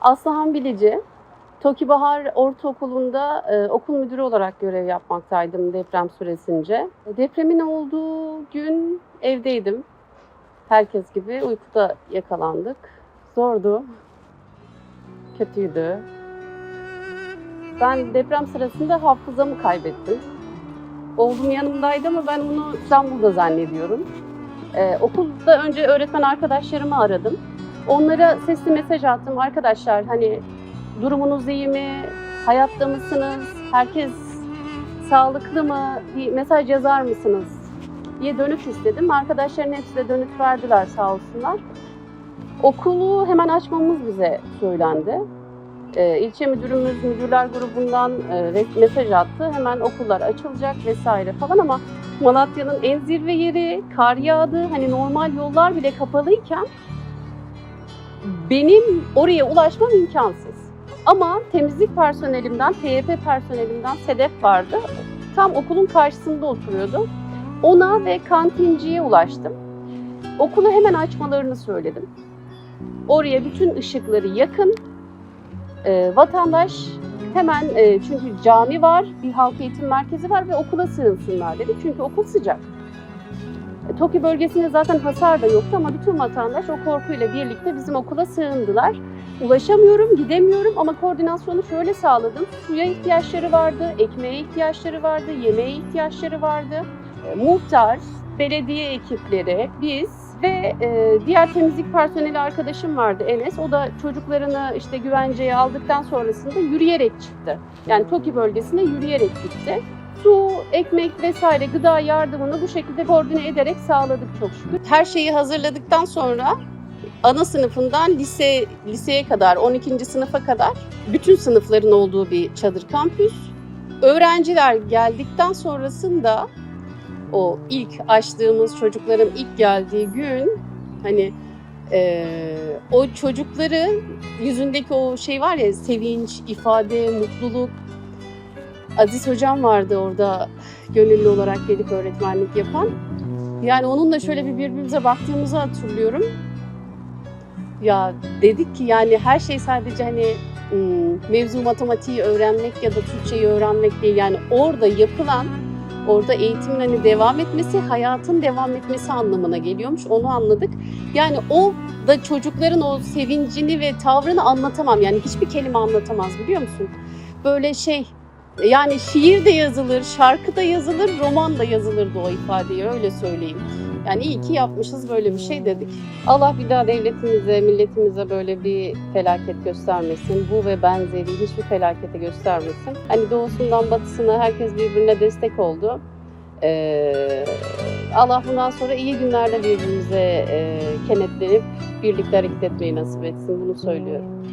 Aslıhan Bilici. Toki Bahar Ortaokulu'nda e, okul müdürü olarak görev yapmaktaydım deprem süresince. Depremin olduğu gün evdeydim. Herkes gibi uykuda yakalandık. Zordu. Kötüydü. Ben deprem sırasında hafızamı kaybettim. Oğlum yanımdaydı ama ben onu İstanbul'da zannediyorum. Ee, okulda önce öğretmen arkadaşlarımı aradım. Onlara sesli mesaj attım. Arkadaşlar hani durumunuz iyi mi? Hayatta mısınız? Herkes sağlıklı mı? Bir mesaj yazar mısınız? diye dönüt istedim. Arkadaşların hepsi de dönüt verdiler sağ olsunlar. Okulu hemen açmamız bize söylendi. Ee, ilçe müdürümüz müdürler grubundan e, mesaj attı. Hemen okullar açılacak vesaire falan ama Malatya'nın en zirve yeri, kar yağdı. Hani normal yollar bile kapalıyken benim oraya ulaşmam imkansız. Ama temizlik personelimden, TYP personelimden Sedef vardı. Tam okulun karşısında oturuyordu. Ona ve kantinciye ulaştım. Okulu hemen açmalarını söyledim. Oraya bütün ışıkları yakın. Ee, vatandaş hemen e, çünkü cami var, bir halk eğitim merkezi var ve okula sığınsınlar dedi. Çünkü okul sıcak. Toki bölgesinde zaten hasar da yoktu ama bütün vatandaş o korkuyla birlikte bizim okula sığındılar. Ulaşamıyorum, gidemiyorum ama koordinasyonu şöyle sağladım. Suya ihtiyaçları vardı, ekmeğe ihtiyaçları vardı, yemeğe ihtiyaçları vardı. E, muhtar, belediye ekipleri, biz ve e, diğer temizlik personeli arkadaşım vardı Enes. O da çocuklarını işte güvenceye aldıktan sonrasında yürüyerek çıktı. Yani Toki bölgesine yürüyerek gitti. Su, ekmek vesaire gıda yardımını bu şekilde koordine ederek sağladık çok şükür. Her şeyi hazırladıktan sonra ana sınıfından lise liseye kadar 12. sınıfa kadar bütün sınıfların olduğu bir çadır kampüs. Öğrenciler geldikten sonrasında o ilk açtığımız çocukların ilk geldiği gün hani eee, o çocukların yüzündeki o şey var ya sevinç, ifade, mutluluk. Aziz hocam vardı orada gönüllü olarak gelip öğretmenlik yapan. Yani onunla şöyle bir birbirimize baktığımızı hatırlıyorum. Ya dedik ki yani her şey sadece hani hmm, mevzu matematiği öğrenmek ya da Türkçeyi öğrenmek değil. Yani orada yapılan orada eğitimin hani devam etmesi, hayatın devam etmesi anlamına geliyormuş. Onu anladık. Yani o da çocukların o sevincini ve tavrını anlatamam. Yani hiçbir kelime anlatamaz biliyor musun? Böyle şey yani şiir de yazılır, şarkı da yazılır, roman da yazılırdı o ifadeyi öyle söyleyeyim. Yani iyi ki yapmışız böyle bir şey dedik. Allah bir daha devletimize, milletimize böyle bir felaket göstermesin. Bu ve benzeri hiçbir felakete göstermesin. Hani doğusundan batısına herkes birbirine destek oldu. Ee, Allah bundan sonra iyi günlerde birbirimize e, kenetlenip birlikte hareket etmeyi nasip etsin. Bunu söylüyorum.